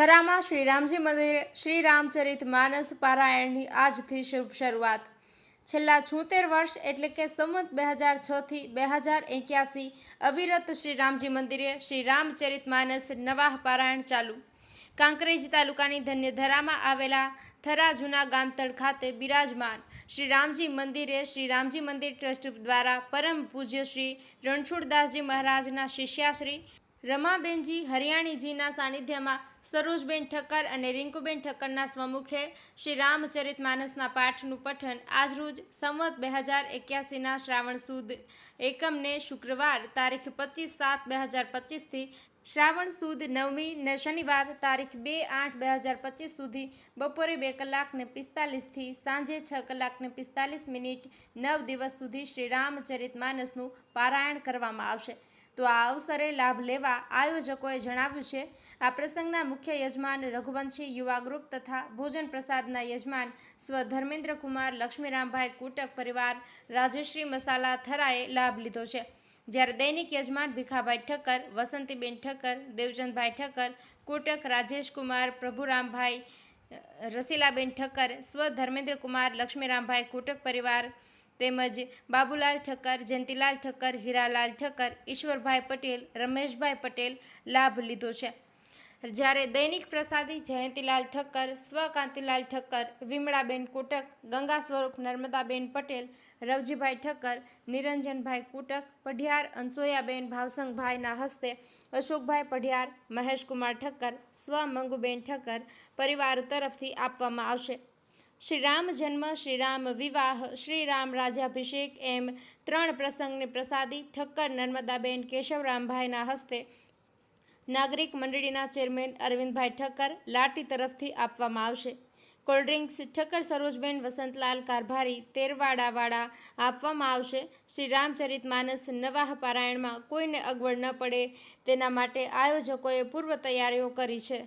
થરામાં શ્રી રામજી મંદિરે, શ્રી રામચરિત માનસ પારાયણની આજથી શુભ શરૂઆત. છેલ્લા છોતેર વર્ષ એટલે કે સંમત બે હજાર છથી બે હજાર એક્યાસી અવિરત શ્રી રામજી મંદિરે શ્રી રામચરિત માનસ નવાહ પારાયણ ચાલુ. કાંકરેજ તાલુકાની ધન્યધરામાં આવેલા થરા જૂના ગામતળ ખાતે બિરાજમાન શ્રી રામજી મંદિરે શ્રી રામજી મંદિર ટ્રસ્ટ દ્વારા પરમ પૂજ્ય શ્રી રણછોડદાસજી મહારાજના શિષ્યાશ્રી રમાબેનજી હરિયાણીજીના સાનિધ્યમાં સરોજબેન ઠક્કર અને રિંકુબેન ઠક્કરના સ્વમુખે શ્રી રામચરિત માનસના પાઠનું પઠન આજરોજ સંવત બે હજાર એક્યાસીના શ્રાવણ સુદ એકમને શુક્રવાર તારીખ પચીસ સાત બે હજાર પચીસથી શ્રાવણ સુદ નવમી ને શનિવાર તારીખ બે આઠ બે હજાર પચીસ સુધી બપોરે બે કલાકને પિસ્તાલીસથી સાંજે છ કલાકને પિસ્તાલીસ મિનિટ નવ દિવસ સુધી શ્રી રામચરિત માનસનું પારાયણ કરવામાં આવશે. તો આ અવસરે લાભ લેવા આયોજકોએ જણાવ્યું છે, આ પ્રસંગના મુખ્ય યજમાન રઘુવંશી યુવા ગ્રુપ તથા ભોજન પ્રસાદના યજમાન સ્વ ધર્મેન્દ્ર કુમાર લક્ષ્મીરામભાઈ કુટક પરિવાર રાજેશ્રી મસાલા થરાએ લાભ લીધો છે. જ્યારે દૈનિક યજમાન ભીખાભાઈ ઠક્કર, વસંતીબેન ઠક્કર દેવચંદભાઈ ઠક્કર, કુટક રાજેશ કુમાર, પ્રભુરામભાઈ રસીલાબેન ઠક્કર, સ્વ ધર્મેન્દ્ર કુમાર, લક્ષ્મીરામભાઈ કુટક પરિવાર તેમજ બાબુલાલ ઠક્કર, જયંતિલાલ ઠક્કર, હીરાલાલ ઠક્કર, ઈશ્વરભાઈ પટેલ, રમેશભાઈ પટેલ લાભ લીધો છે. જ્યારે દૈનિક પ્રસાદી જયંતિલાલ ઠક્કર, સ્વકાંતિલાલ ઠક્કર, વિમળાબેન કોટક, ગંગા સ્વરૂપ નર્મદાબેન પટેલ, રવજીભાઈ ઠક્કર, નિરંજનભાઈ કુટક, પઢિયાર અંસોયાબેન ભાવસંગભાઈના હસ્તે અશોકભાઈ પઢિયાર, મહેશકુમાર ઠક્કર, સ્વ મંગુબેન ઠક્કર પરિવાર તરફથી આપવામાં આવશે. શ્રી રામ જન્મ શ્રી રામ વિવાહ શ્રી રામ રાજ્યાભિષેક એમ ત્રણ પ્રસંગની પ્રસાદી ઠક્કર નર્મદાબેન કેશવરામભાઈના હસ્તે નાગરિક મંડળીના ચેરમેન અરવિંદભાઈ ઠક્કર લાટી તરફથી આપવામાં આવશે. કોલ્ડ્રિંક્સ ઠક્કર સરોજબેન વસંતલાલ કારભારી તેરવાડાવાળા આપવામાં આવશે. શ્રી રામચરિત માનસ નવાહ પારાયણમાં કોઈને અગવડ ન પડે તેના માટે આયોજકોએ પૂર્વ તૈયારીઓ કરી છે.